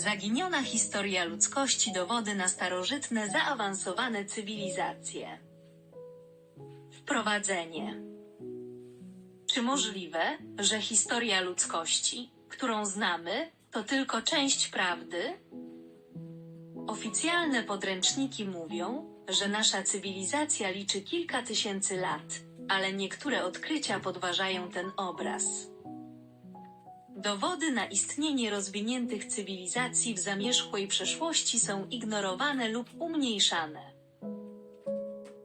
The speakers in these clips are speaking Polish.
Zaginiona historia ludzkości dowody na starożytne zaawansowane cywilizacje. Wprowadzenie. Czy możliwe, że historia ludzkości, którą znamy, to tylko część prawdy? Oficjalne podręczniki mówią, że nasza cywilizacja liczy kilka tysięcy lat, ale niektóre odkrycia podważają ten obraz. Dowody na istnienie rozwiniętych cywilizacji w zamierzchłej przeszłości są ignorowane lub umniejszane.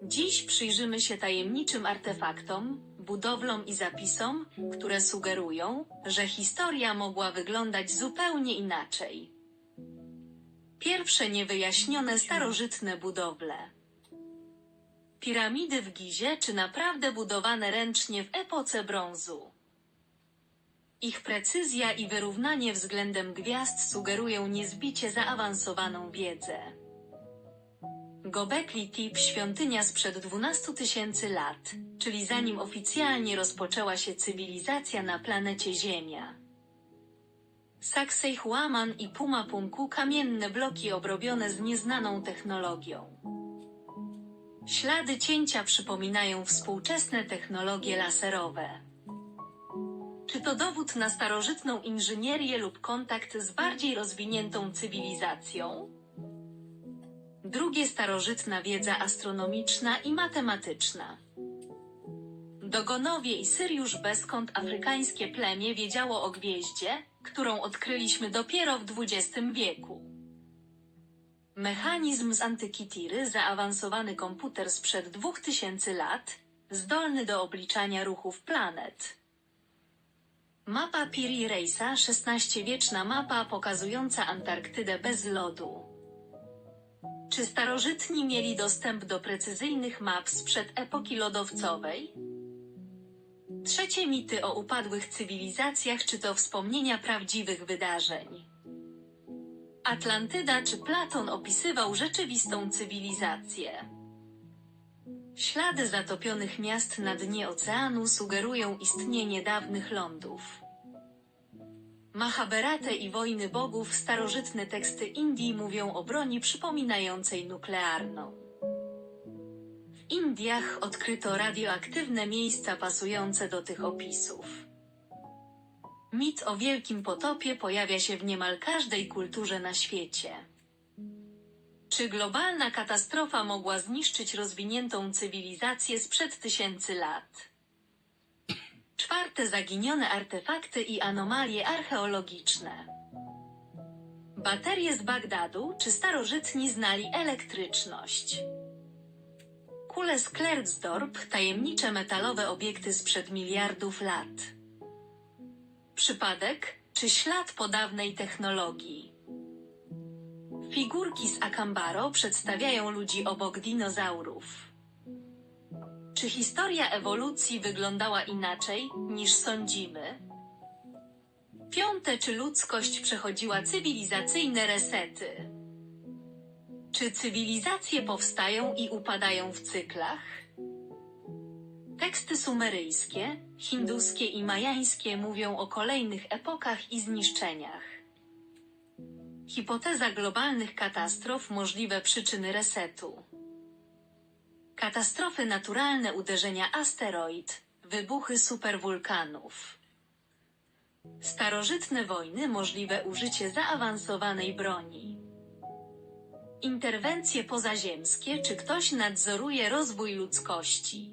Dziś przyjrzymy się tajemniczym artefaktom, budowlom i zapisom, które sugerują, że historia mogła wyglądać zupełnie inaczej. Pierwsze niewyjaśnione starożytne budowle. Piramidy w Gizie czy naprawdę budowane ręcznie w epoce brązu? Ich precyzja i wyrównanie względem gwiazd sugerują niezbicie zaawansowaną wiedzę. Gobekli Tepe świątynia sprzed 12 tysięcy lat, czyli zanim oficjalnie rozpoczęła się cywilizacja na planecie Ziemia. Sacsayhuaman i Puma Punku kamienne bloki obrobione z nieznaną technologią. Ślady cięcia przypominają współczesne technologie laserowe. To dowód na starożytną inżynierię lub kontakt z bardziej rozwiniętą cywilizacją? Drugie starożytna wiedza astronomiczna i matematyczna. Dogonowie i Syriusz Beskąd afrykańskie plemię wiedziało o gwieździe, którą odkryliśmy dopiero w XX wieku. Mechanizm z antyki Tiry, zaawansowany komputer sprzed 2000 lat, zdolny do obliczania ruchów planet. Mapa Piri Reisa, XVI-wieczna mapa pokazująca Antarktydę bez lodu. Czy starożytni mieli dostęp do precyzyjnych map sprzed epoki lodowcowej? Trzecie mity o upadłych cywilizacjach czy to wspomnienia prawdziwych wydarzeń? Atlantyda czy Platon opisywał rzeczywistą cywilizację? Ślady zatopionych miast na dnie oceanu sugerują istnienie dawnych lądów. Mahabharata i wojny bogów starożytne teksty Indii mówią o broni przypominającej nuklearną. W Indiach odkryto radioaktywne miejsca pasujące do tych opisów. Mit o wielkim potopie pojawia się w niemal każdej kulturze na świecie. Czy globalna katastrofa mogła zniszczyć rozwiniętą cywilizację sprzed tysięcy lat? Czwarte zaginione artefakty i anomalie archeologiczne. Baterie z Bagdadu czy starożytni znali elektryczność? Kule z Klerksdorp, tajemnicze metalowe obiekty sprzed miliardów lat. Przypadek czy ślad po dawnej technologii? Figurki z Akambaro przedstawiają ludzi obok dinozaurów. Czy historia ewolucji wyglądała inaczej, niż sądzimy? Piąte, czy ludzkość przechodziła cywilizacyjne resety? Czy cywilizacje powstają i upadają w cyklach? Teksty sumeryjskie, hinduskie i majańskie mówią o kolejnych epokach i zniszczeniach. Hipoteza globalnych katastrof możliwe przyczyny resetu. Katastrofy naturalne uderzenia asteroid, wybuchy superwulkanów. Starożytne wojny możliwe użycie zaawansowanej broni. Interwencje pozaziemskie czy ktoś nadzoruje rozwój ludzkości.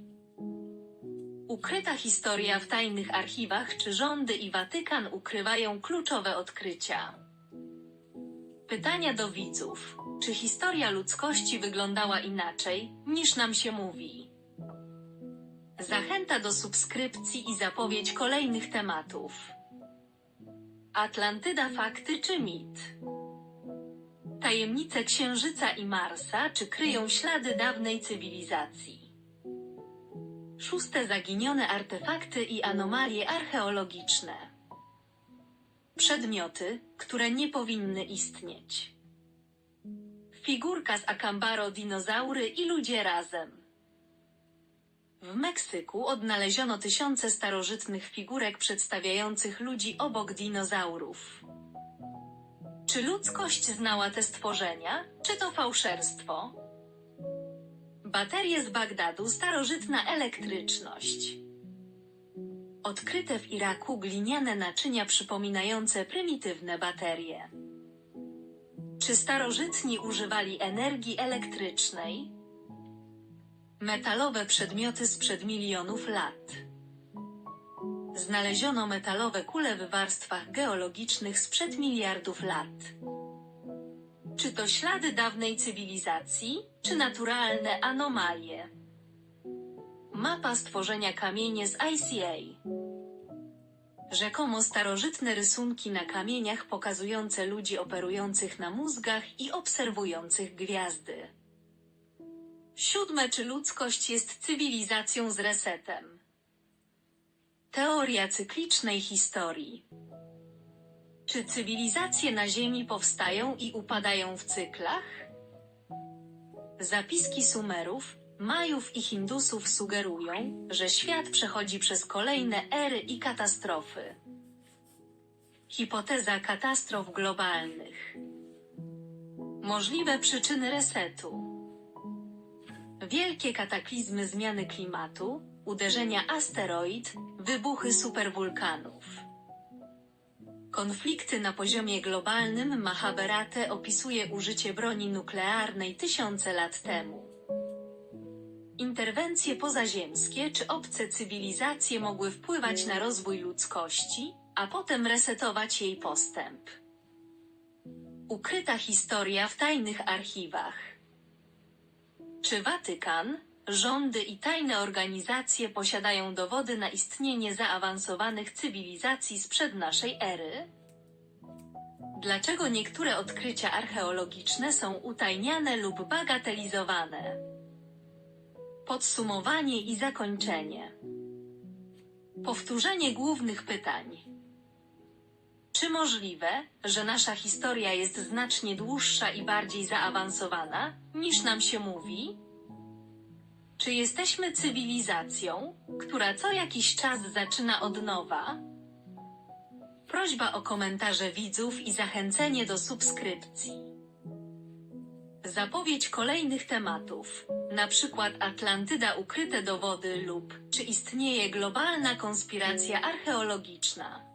Ukryta historia w tajnych archiwach czy rządy i Watykan ukrywają kluczowe odkrycia. Pytania do widzów. Czy historia ludzkości wyglądała inaczej, niż nam się mówi? Zachęta do subskrypcji i zapowiedź kolejnych tematów. Atlantyda fakty czy mit? Tajemnice Księżyca i Marsa czy kryją ślady dawnej cywilizacji? Szóste zaginione artefakty i anomalie archeologiczne. Przedmioty, które nie powinny istnieć. Figurka z Akambaro dinozaury i ludzie razem. W Meksyku odnaleziono tysiące starożytnych figurek przedstawiających ludzi obok dinozaurów. Czy ludzkość znała te stworzenia, czy to fałszerstwo? Baterie z Bagdadu starożytna elektryczność. Odkryte w Iraku gliniane naczynia przypominające prymitywne baterie. Czy starożytni używali energii elektrycznej? Metalowe przedmioty sprzed milionów lat. Znaleziono metalowe kule w warstwach geologicznych sprzed miliardów lat. Czy to ślady dawnej cywilizacji, czy naturalne anomalie? Mapa stworzenia kamienie z ICA. Rzekomo starożytne rysunki na kamieniach pokazujące ludzi operujących na mózgach i obserwujących gwiazdy. Siódme, czy ludzkość jest cywilizacją z resetem? Teoria cyklicznej historii. Czy cywilizacje na Ziemi powstają i upadają w cyklach? Zapiski Sumerów, Majów i Hindusów sugerują, że świat przechodzi przez kolejne ery i katastrofy. Hipoteza katastrof globalnych. Możliwe przyczyny resetu. Wielkie kataklizmy zmiany klimatu, uderzenia asteroid, wybuchy superwulkanów. Konflikty na poziomie globalnym Mahabharata opisuje użycie broni nuklearnej tysiące lat temu. Interwencje pozaziemskie czy obce cywilizacje mogły wpływać na rozwój ludzkości, a potem resetować jej postęp. Ukryta historia w tajnych archiwach. Czy Watykan, rządy i tajne organizacje posiadają dowody na istnienie zaawansowanych cywilizacji sprzed naszej ery? Dlaczego niektóre odkrycia archeologiczne są utajniane lub bagatelizowane? Podsumowanie i zakończenie. Powtórzenie głównych pytań. Czy możliwe, że nasza historia jest znacznie dłuższa i bardziej zaawansowana, niż nam się mówi? Czy jesteśmy cywilizacją, która co jakiś czas zaczyna od nowa? Prośba o komentarze widzów i zachęcenie do subskrypcji. Zapowiedź kolejnych tematów, na przykład Atlantyda ukryte dowody lub czy istnieje globalna konspiracja archeologiczna.